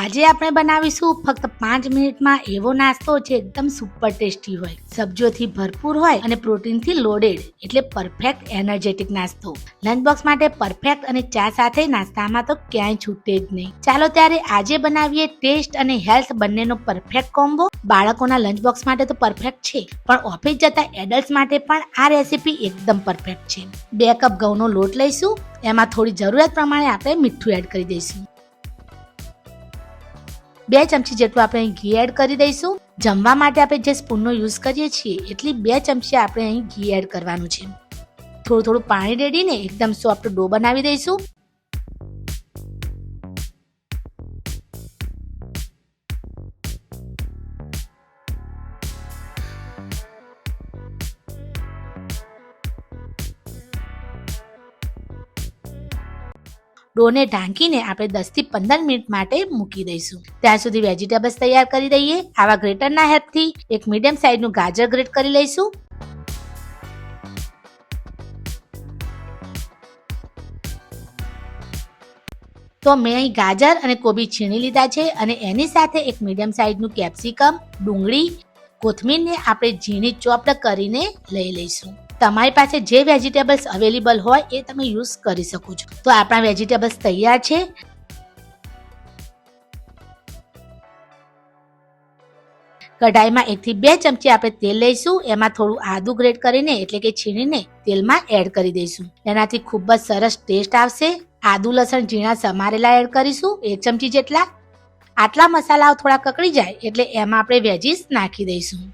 આજે આપણે બનાવીશું ફક્ત પાંચ મિનિટમાં એવો નાસ્તો જે એકદમ સુપર ટેસ્ટી હોય. સબ્જીઓથી ભરપૂર હોય અને પ્રોટીનથી લોડેડ એટલે પરફેક્ટ એનર્જેટિક નાસ્તો. લંચ બોક્સ માટે પરફેક્ટ અને ચા સાથે નાસ્તામાં તો ક્યાંય છૂટે જ નહીં. ચાલો ત્યારે આજે બનાવીએ ટેસ્ટ અને હેલ્થ બંનેનો પરફેક્ટ કોમ્બો બાળકોના લંચ બોક્સ માટે તો પરફેક્ટ છે, પણ ઓફિસ જતા એડલ્ટ માટે પણ આ રેસીપી એકદમ પરફેક્ટ છે. બે કપ ઘઉંનો લોટ લઈશું, એમાં થોડી જરૂરિયાત પ્રમાણે આપણે મીઠું એડ કરી દઈશું. બે ચમચી જેટલું આપણે અહીં ઘી એડ કરી દઈશું. જમવા માટે આપણે જે સ્પૂનનો યુઝ કરીએ છીએ, એટલી બે ચમચી આપણે અહીં ઘી એડ કરવાનું છે. થોડું થોડું પાણી રેડીને એકદમ સોફ્ટ ડો બનાવી દઈશું. ડોને ઢાંકીને આપણે દસથી પંદર મિનિટ માટે મૂકી દઈશું. ત્યાં સુધી વેજીટેબલ્સ તૈયાર કરી દઈએ. આવા ગ્રેટરના હેલ્પથી એક મીડિયમ સાઇઝનું ગાજર ગ્રેટ કરી લઈશું. તો મેં અહીં ગાજર અને કોબી છીણી લીધા છે અને એની સાથે એક મીડિયમ સાઇઝનું કેપ્સિકમ, ડુંગળી, કોથમીરને આપણે ઝીણી ચોપડ કરીને લઈ લઈશું. તમારી પાસે જે વેજીટેબલ્સ અવેલેબલ હોય એ તમે યુઝ કરી શકો છો. તો આપણા વેજીટેબલ્સ તૈયાર છે. કઢાઈમાં એકથી બે ચમચી આપણે તેલ લઈશું. એમાં થોડું આદુ ગ્રેટ કરીને, એટલે કે છીણીને તેલમાં એડ કરી દઈશું. એનાથી ખૂબ જ સરસ ટેસ્ટ આવશે. આદુ, લસણ, ઝીણા સમારેલા એડ કરીશું. એક ચમચી જેટલા. આટલા મસાલાઓ થોડા કકડી જાય, એટલે એમાં આપણે વેજીસ નાખી દઈશું.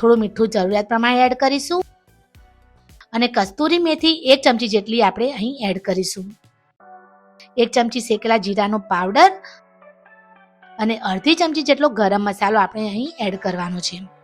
થોડું મીઠું જરૂરિયાત પ્રમાણે એડ કરીશું. અને કસ્તુરી મેથી એક ચમચી જેટલી આપણે અહીં એડ કરીશું. એક ચમચી શેકેલા જીરાનો પાવડર અને અડધી ચમચી જેટલો ગરમ મસાલો આપણે અહીં એડ કરવાનો છે.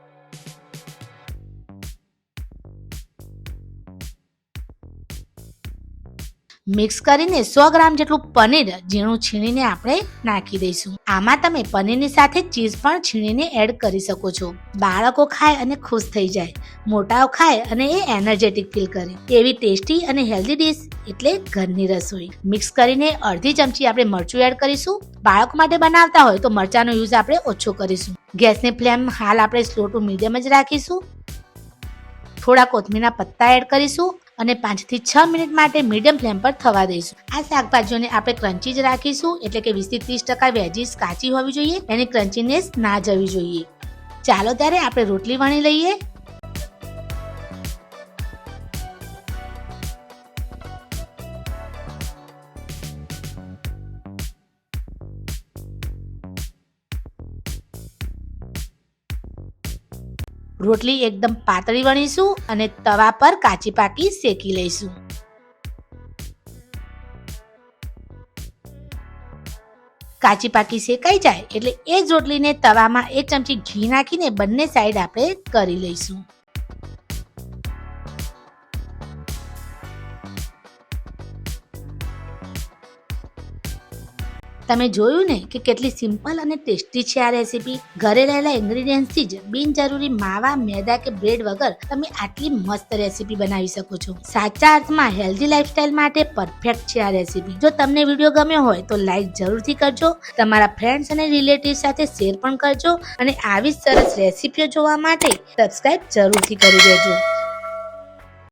મિક્સ કરીને સો ગ્રામ જેટલું પનીર ઝીણું છીણીને આપણે નાખી દઈશું. આમાં તમે પનીરની સાથે ચીઝ પણ છીણીને એડ કરી શકો છો. બાળકો ખાય અને ખુશ થઈ જાય. મોટાઓ ખાય અને એ એનર્જેટિક ફીલ કરે. એવી ટેસ્ટી અને હેલ્ધી ડીશ એટલે ઘરની રસોઈ. મિક્સ કરીને અડધી ચમચી આપણે મરચું એડ કરીશું. બાળકો માટે બનાવતા હોય તો મરચાનો યુઝ આપણે ઓછો કરીશું. ગેસની ફ્લેમ હાલ આપણે સ્લો ટુ મીડિયમ જ રાખીશું. થોડા કોથમીરના પત્તા એડ કરીશું. અને પાંચથી છ મિનિટ માટે મીડિયમ ફ્લેમ પર થવા દઈશું. આ શાકભાજીઓને આપણે ક્રંચી જ રાખીશું, એટલે કે વીસથી ત્રીસ ટકા વેજીસ કાચી હોવી જોઈએ, એની ક્રંચીનેસ ના જવી જોઈએ. ચાલો ત્યારે આપણે રોટલી વણી લઈએ. રોટલી એકદમ પાતળી વણીશું અને તવા પર કાચી પાકી શેકી લઈશું. કાચી પાકી શેકાઈ જાય એટલે એ જ રોટલીને તવામાં એક ચમચી ઘી નાખીને બંને સાઈડ આપણે કરી લઈશું. તમે જોયું ને કે કેટલી સિમ્પલ અને ટેસ્ટી છે આ રેસીપી? ઘરે રહેલા ઇન્ગ્રેડિયન્ટ્સથી જ બિનજરૂરી માવા, મેદા કે બ્રેડ વગર તમે આટલી મસ્ત રેસીપી બનાવી શકો છો. સાચા અર્થમાં હેલ્ધી લાઇફસ્ટાઇલ માટે પરફેક્ટ છે આ રેસીપી. જો તમને વીડિયો ગમ્યો હોય તો લાઈક જરૂરથી કરજો. તમારા ફ્રેન્ડ્સ અને રિલેટિવ સાથે શેર પણ કરજો. અને આવી સરસ રેસીપીઓ જોવા માટે સબસ્ક્રાઇબ જરૂરથી કરી દેજો.